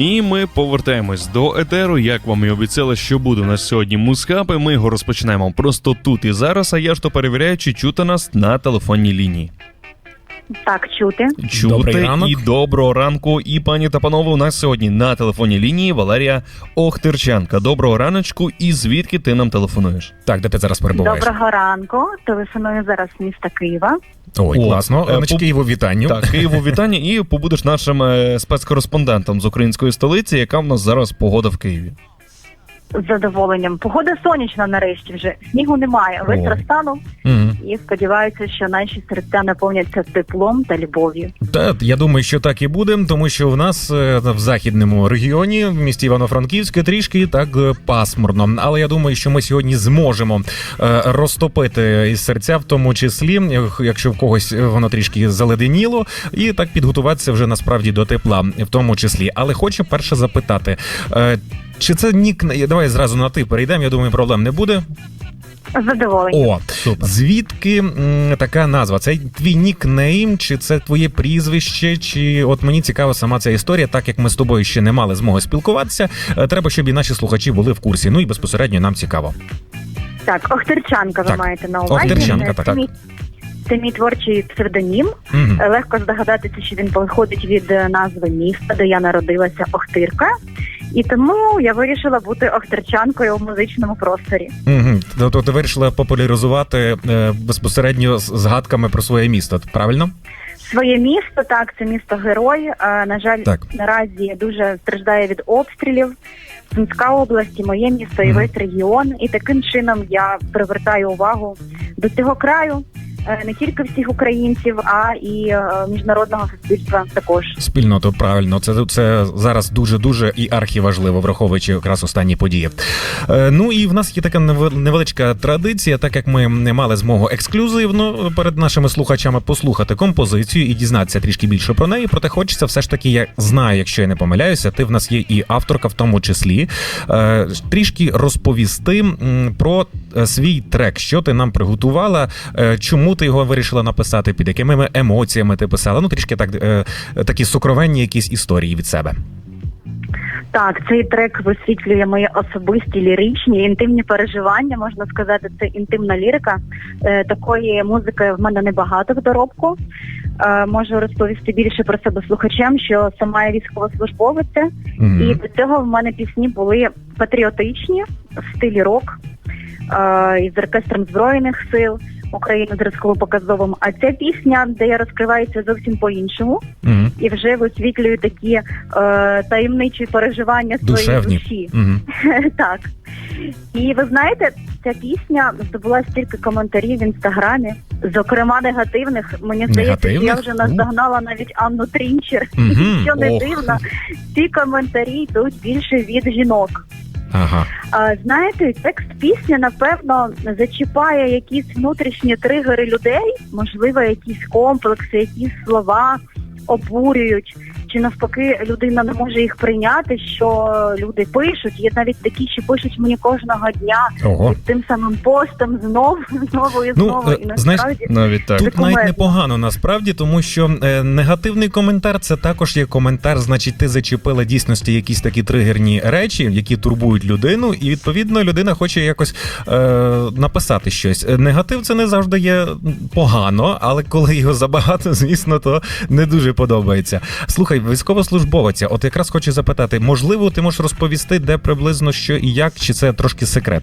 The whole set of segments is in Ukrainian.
І ми повертаємось до етеру. Як вам і обіцяли, що буде у нас сьогодні Мускапи Ми його розпочнемо просто тут і зараз. А я ж то перевіряю, чи чути нас на телефонній лінії. Так, чути. Добрий ранок. і доброго ранку. І пані та панове, у нас сьогодні на телефонній лінії Валерія Охтирчанка. Доброго раночку. І звідки ти нам телефонуєш? Так, де ти зараз перебуваєш? Доброго ранку. Телефоную зараз з міста Києва. Ой, О, класно. е, Значить, по- Києву вітанню. Так, Києву вітання, і побудеш нашим е, спецкореспондентом з української столиці, яка в нас зараз погода в Києві. З задоволенням. Погода сонячна нарешті вже. Снігу немає. О. розтанув і сподіваюся, що наші серця наповняться теплом та любов'ю. Та я думаю, що так і буде, тому що в нас е, в західному регіоні, в місті Івано-Франківське, трішки так е, пасмурно. Але я думаю, що ми сьогодні зможемо е, розтопити із серця, в тому числі, якщо в когось воно трішки заледеніло, і так підготуватися вже насправді до тепла, в тому числі. Але хочу перше запитати. е, Чи це нік давай зразу на ти перейдемо? Я думаю, проблем не буде. З задоволенням. О, звідки м, така назва? Це твій нікнейм, чи це твоє прізвище? Чи от мені цікава сама ця історія, так як ми з тобою ще не мали змоги спілкуватися. е, Треба, щоб і наші слухачі були в курсі. Ну і безпосередньо нам цікаво. Так, Охтирчанка ви Так. маєте на увазі. Охтирчанка, Це так, мій- Це мій творчий псевдонім. Угу. Е, Легко здогадатися, що він походить від е, назви міста, де я народилася Охтирка. І тому я вирішила бути охтирчанкою у музичному просторі. Угу. Тобто ти вирішила популяризувати е, безпосередньо з згадками про своє місто, правильно? Своє місто, так, це місто герой. А, на жаль, Так. наразі дуже страждає від обстрілів. Сумська область, і моє місто, і весь регіон. І таким чином я привертаю увагу до цього краю. Е, Не тільки всіх українців, а і е, міжнародного суспільства також. Спільноту, правильно, це, це зараз дуже дуже і архіважливо, враховуючи якраз останні події. Е, ну і в нас є така неве- невеличка традиція, так як ми не мали змогу ексклюзивно перед нашими слухачами послухати композицію і дізнатися трішки більше про неї. Проте хочеться все ж таки, я знаю, якщо я не помиляюся, ти в нас є і авторка, в тому числі трішки розповісти про свій трек, що ти нам приготувала, е, чому ти його вирішила написати, під якими емоціями ти писала. Ну трішки так е, такі сокровенні якісь історії від себе. Так, цей трек висвітлює мої особисті ліричні, інтимні переживання. Можна сказати, це інтимна лірика. Е, такої музики в мене небагато в доробку. Е, можу розповісти більше про себе слухачам, що сама я військовослужбовиця, Мгм. і до цього в мене пісні були патріотичні в стилі рок із оркестром збройних сил. України зразково показовим. А ця пісня, де я розкриваюся зовсім по-іншому, Мгм. і вже висвітлюю такі е, таємничі переживання своєї душі. Мгм. так. І ви знаєте, ця пісня здобула стільки коментарів в інстаграмі, зокрема негативних. Мені здається, я вже наздогнала навіть Анну Трінчер. Мгм. Що не Ох. дивно, ці коментарі йдуть більше від жінок. Ага. Знаєте, текст пісні, напевно, зачіпає якісь внутрішні тригери людей, можливо, якісь комплекси, якісь слова обурюють. Чи навпаки людина не може їх прийняти, що люди пишуть. Є навіть такі, що пишуть мені кожного дня Ого. під тим самим постом знову, знову і Ну, знову. е, і знаєш, насправді Навіть так. Тут навіть непогано насправді, тому що е, негативний коментар це також є коментар. Значить, ти зачепила дійсності якісь такі тригерні речі, які турбують людину, і відповідно людина хоче якось е, написати щось. Е, Негатив це не завжди є погано, але коли його забагато, звісно, то не дуже подобається. Слухай, військовослужбовиця, от якраз хочу запитати, можливо, ти можеш розповісти, де приблизно що і як, чи це трошки секрет?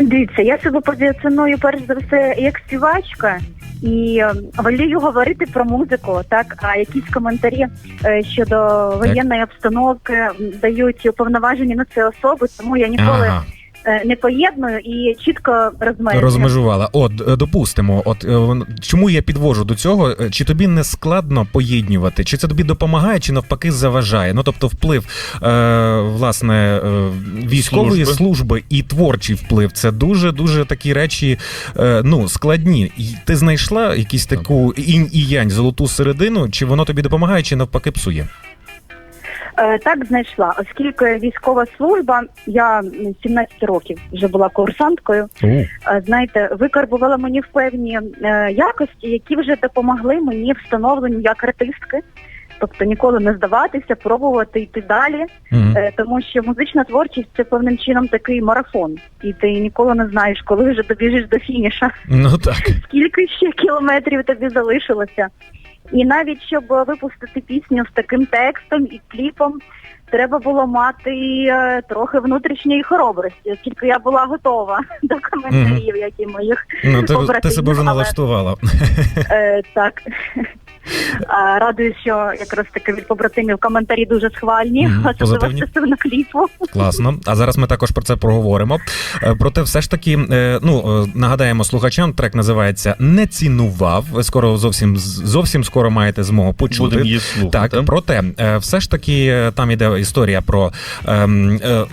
Дивіться, я себе позиціоную перш за все як співачка. І е, волію говорити про музику, так а якісь коментарі е, щодо воєнної обстановки дають уповноважені на це особи, тому я ніколи Ага. Е, не поєдную і чітко розмежую. Розмежувала. От е, допустимо, от е, чому я підвожу до цього? Чи тобі не складно поєднювати? Чи це тобі допомагає, чи навпаки заважає? Ну тобто, вплив е, власне е, військової Служби. служби і творчий вплив це дуже дуже такі речі е, ну складні. Ти знайшла якісь таку інь і янь золоту середину? Чи воно тобі допомагає, чи навпаки псує? Е, Так знайшла, оскільки військова служба, я 17 років вже була курсанткою. Е, знаєте, викарбувала мені в певні е, якості, які вже допомогли мені в становленню як артистки. Тобто ніколи не здаватися, пробувати йти далі. Е, тому що музична творчість це певним чином такий марафон, і ти ніколи не знаєш, коли вже добіжиш до фініша, Ну так. скільки ще кілометрів тобі залишилося. І навіть щоб випустити пісню з таким текстом і кліпом, треба було мати е, трохи внутрішньої хоробрості, оскільки я була готова до коментарів, mm -hmm. які моїх Ну ти, ти себе вже налаштувала. Е, так. А, Радуюсь, що якраз таки від побратимів коментарі дуже схвальні, особливо позитивні. стосовно кліпу. Класно. А зараз ми також про це проговоримо. Е, Проте, все ж таки, е, ну е, нагадаємо слухачам, трек називається Не цінував. Ви скоро зовсім зовсім скоро маєте змогу почути. Будемо її слухати. Так, проте все ж таки там іде історія про ем, е,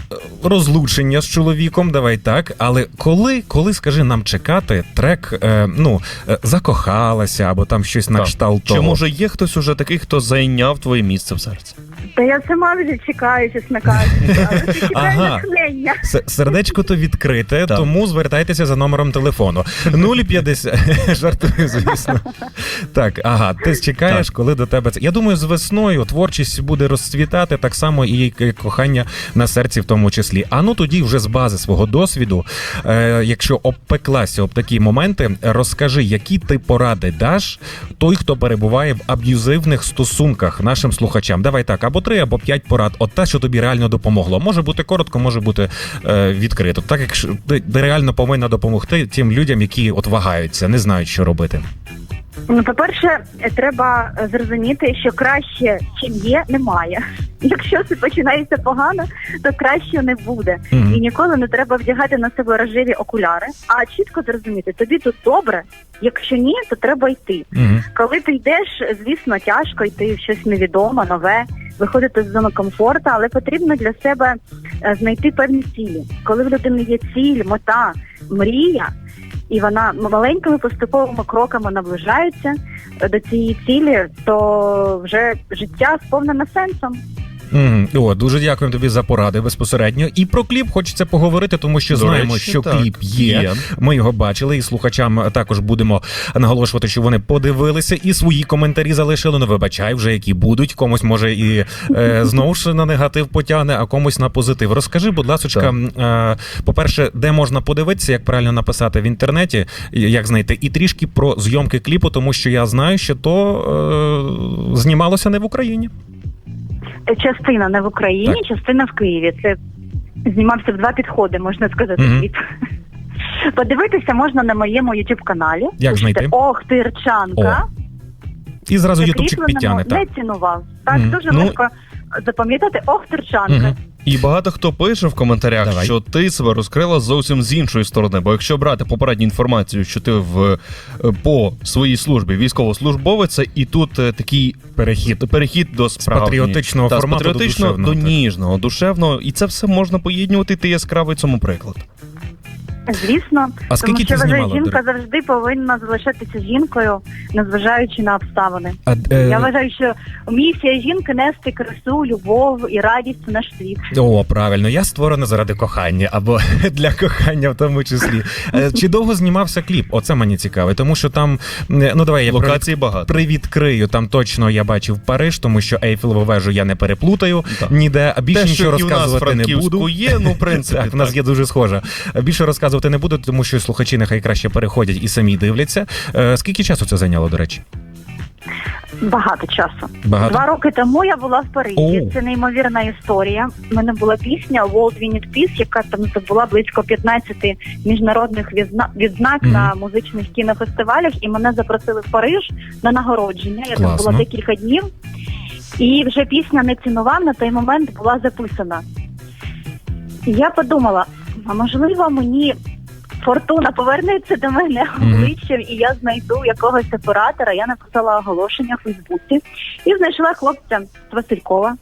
розлучення з чоловіком. Давай так. Але коли, коли скажи нам чекати, трек е, ну закохалася або там щось на Так. кшталт Чи може є хтось уже такий, хто зайняв твоє місце в серці? Та я сама вже чекаю, чесно кажучи. але Чекаю Ага. натхнення. С- Сердечко то відкрите, Так. тому звертайтеся за номером телефону. 050... Жартую, звісно. Так, ага, ти чекаєш, коли до тебе це. Я думаю, з весною творчість буде розцвітати так само і к- кохання на серці, в тому числі. А ну тоді вже з бази свого досвіду, е, якщо обпеклася об такі моменти, розкажи, які ти поради даш той, хто перебуває в аб'юзивних стосунках нашим слухачам. Давай так, або три, або п'ять порад. От те, що тобі реально допомогло. Може бути коротко, може бути е, відкрито. Так як ти, реально повинна допомогти тим людям, які от вагаються, не знають, що робити. Ну, по-перше, треба зрозуміти, що краще, чим є, немає. Якщо це починається погано, то краще не буде. Мгм. І ніколи не треба вдягати на себе рожеві окуляри, а чітко зрозуміти, тобі тут добре. Якщо ні, то треба йти. Мгм. Коли ти йдеш, звісно, тяжко йти в щось невідоме, нове, виходити з зони комфорту, але потрібно для себе е, знайти певні цілі. Коли в людини є ціль, мета, мрія, і вона маленькими поступовими кроками наближається е, до цієї цілі, то вже життя сповнене сенсом. Мгм. О, дуже дякуємо тобі за поради безпосередньо. І про кліп хочеться поговорити, тому що До знаємо, речі, що так, кліп є. Ми його бачили, і слухачам також будемо наголошувати, що вони подивилися і свої коментарі залишили. Ну, вибачай, вже які будуть. Комусь може і е, знову ж на негатив потягне, а комусь на позитив. Розкажи, будь ласка, е, по-перше, де можна подивитися, як правильно написати в інтернеті, як знайти, і трішки про зйомки кліпу, тому що я знаю, що то е, знімалося не в Україні. Е, Частина не в Україні, Так. частина в Києві. Це знімався в два підходи, можна сказати. Угу. Подивитися можна на моєму youtube каналі. Як знайти? Ох, Тирчанка. І зразу Ютубчик підтягне. Так. Не цінував. Так, Мгм. дуже Ну, легко запам'ятати. Ох, Тирчанка. Мгм. І багато хто пише в коментарях, Давай. що ти себе розкрила зовсім з іншої сторони. Бо якщо брати попередню інформацію, що ти в е, по своїй службі військовослужбовець, і тут е, такий Перехід. перехід до справжньої- патріотичного та, формату з патріотичного до, душевного, до ніжного, душевного, і це все можна поєднувати. Ти яскравий цьому приклад. Звісно, А скільки тому що знімала, жінка завжди повинна залишатися жінкою, незважаючи на обставини. А, е, Я вважаю, що місія жінки нести красу, любов і радість в наш світ. О, правильно, я створена заради кохання або для кохання в тому числі. Е, Чи довго знімався кліп? Оце мені цікаве, тому що там ну давай я привід- Локацій багато. привідкрию. Там точно я бачив Париж, тому що Ейфелеву вежу я не переплутаю Так. ніде. А більше Те, нічого що і в нас розказувати не буду. є, ну в принципі. Так, в нас є дуже схожа. Більше розказувати не буду, тому що слухачі нехай краще переходять і самі дивляться. Е, Скільки часу це зайняло, до речі? Багато часу. Багато? Два роки тому я була в Парижі. О. Це неймовірна історія. У мене була пісня World We Need Peace, яка там здобула близько 15 міжнародних відзна... відзнак Мгм. на музичних кінофестивалях, і мене запросили в Париж на нагородження. Я там була декілька днів, і вже пісня не цінував на той момент була записана. І я подумала, а можливо, мені. Фортуна повернеться до мене обличчям, і я знайду якогось оператора. Я написала оголошення в Фейсбуці і знайшла хлопця з Василькова,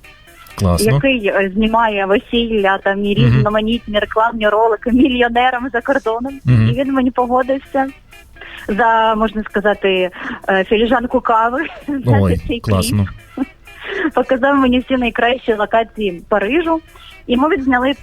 Класно. який е, знімає весілля там і різноманітні рекламні ролики мільйонерам за кордоном. Мгм. І він мені погодився за можна сказати е, філіжанку кави. Ой, цей кліп. Показав мені всі найкращі локації Парижу, і ми відзняли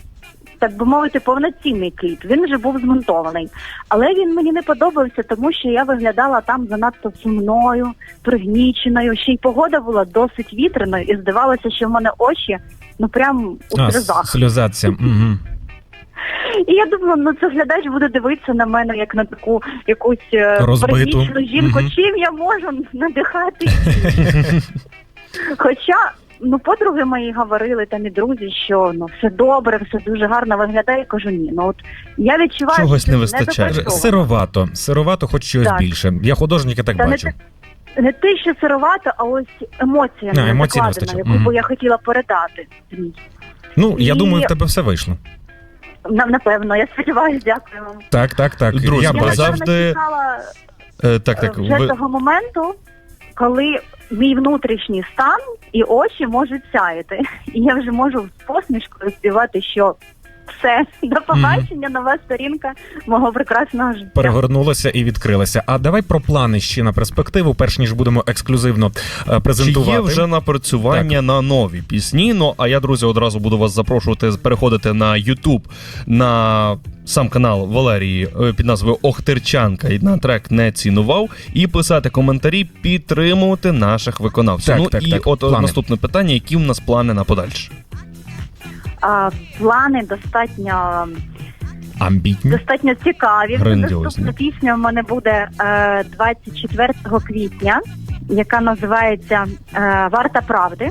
так би мовити, повноцінний кліп. Він вже був змонтований. Але він мені не подобався, тому що я виглядала там занадто сумною, пригніченою. Ще й погода була досить вітряною, і здавалося, що в мене очі ну прям у А, сльозах. сльозаться. Угу. І я думала, ну це глядач буде дивитися на мене як на таку якусь е, пригнічену жінку. Мгм. Чим я можу надихати? Хоча. Ну, подруги мої говорили там і друзі, що ну все добре, все дуже гарно виглядає. Я кажу, ні. Ну от я відчуваю, Чогось що не вистачає. Сировато. Сировато, хоч щось Так. більше. Я художник, я так Та не бачу. Не те, що сировато, а ось емоція А, не емоцій не закладена, яку би я хотіла передати. Ну, я І- думаю, в тебе все вийшло. На- Напевно, я сподіваюся, дякую вам. Так, так, так. Друзі, я Я завжди- чекала Е, так, так. вже Ви... того моменту, коли мій внутрішній стан і очі можуть сяяти. І я вже можу з посмішкою співати, що все, до побачення, нова сторінка мого прекрасного життя. Перегорнулася і відкрилася. А давай про плани ще на перспективу, перш ніж будемо ексклюзивно е, Чи презентувати. є вже напрацювання на нові пісні? Ну а я, друзі, одразу буду вас запрошувати переходити на YouTube, на сам канал Валерії е, під назвою Охтерчанка і на трек не цінував, і писати коментарі, підтримувати наших виконавців. Так, ну так, і так. от е, Плани. наступне питання: які в нас плани на подальше? А, плани достатньо Амбітні. достатньо цікаві. Грандіозні. Наступна пісня в мене буде е, 24 квітня, яка називається е, Варта правди.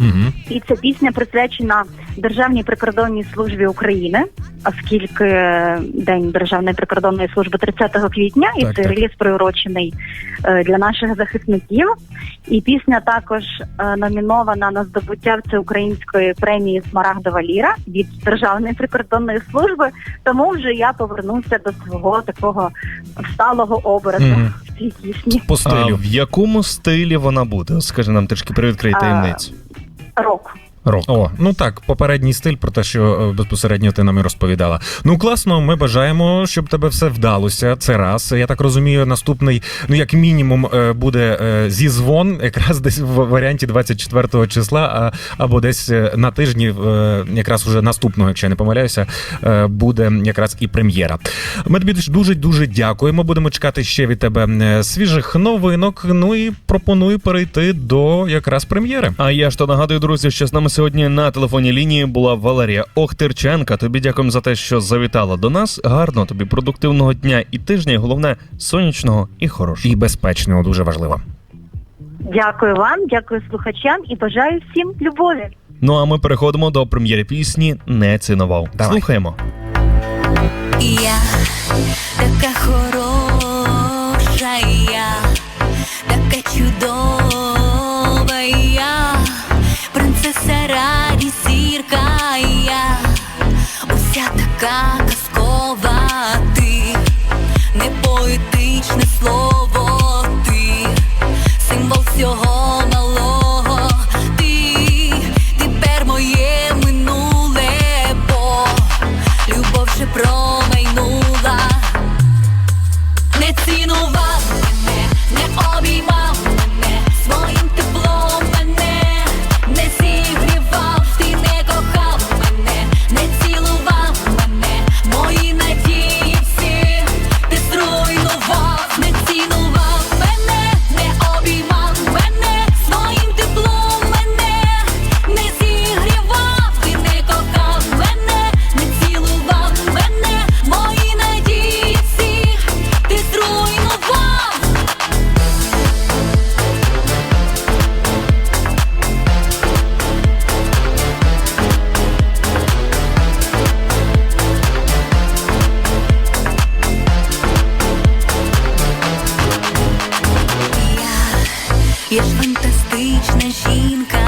Угу. І ця пісня присвячена Державній прикордонній службі України, оскільки День Державної прикордонної служби 30 квітня, і Так, цей так. реліз приурочений е, для наших захисників. І пісня також е, номінована на здобуття всеукраїнської премії Смарагдова ліра від Державної прикордонної служби. Тому вже я повернуся до свого такого сталого образу Мгм. в цій пісні. По А в якому стилі вона буде? Скажи нам трішки привідкрий таємницю. Рок. Рок. О, ну так, попередній стиль про те, що е, безпосередньо ти нам і розповідала. Ну класно, ми бажаємо, щоб тебе все вдалося. Це раз. Я так розумію, наступний, ну як мінімум, е, буде е, зізвон, якраз десь в варіанті 24 числа, а, або десь на тижні, якраз уже наступного, якщо я не помиляюся, буде якраз і прем'єра. Ми тобі дуже дуже дякуємо. Будемо чекати ще від тебе свіжих новинок. Ну і пропоную перейти до якраз прем'єри. А я ж то нагадую, друзі, що з нами сьогодні на телефонній лінії була Валерія Охтирченка. Тобі дякуємо за те, що завітала до нас. Гарного тобі продуктивного дня і тижня. і Головне сонячного і хорошого. І безпечного дуже важливо. Дякую вам, дякую слухачам і бажаю всім любові. Ну а ми переходимо до прем'єри пісні Не цінував. Давай. Слухаємо. Я така хороша, я така чудова. Я ж фантастична жінка.